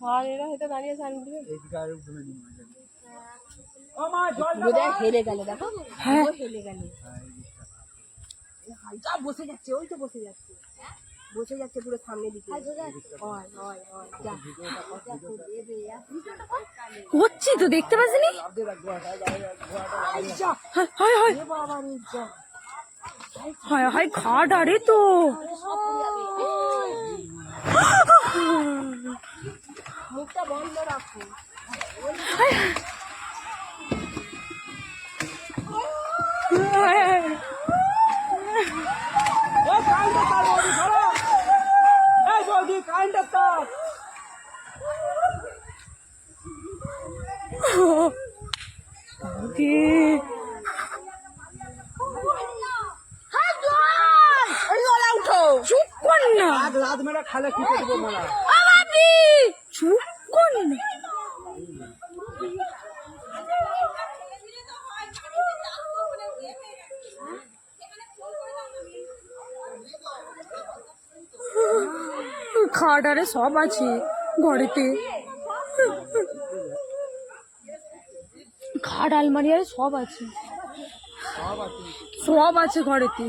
আর এরা হয়তো দাঁড়িয়ে হেলে গেল দেখো। হ্যাঁ। হেলে গেল। হালকা বসে যাচ্ছে ওই তো বসে যাচ্ছে। বসে যাচ্ছে পুরো সামনে দিকে। হয় হয় হয়। যা হচ্ছি তো দেখতে পাচ্ছিনি? হায় হায় হায়। হায় খাট আরে তো। চুপ কর না। রাত মেরা খালে কি করব আমাবি চুপ আরে সব আছে ঘরেতে। খাট আলমারি আরে সব আছে। সব আছে ঘরেতে।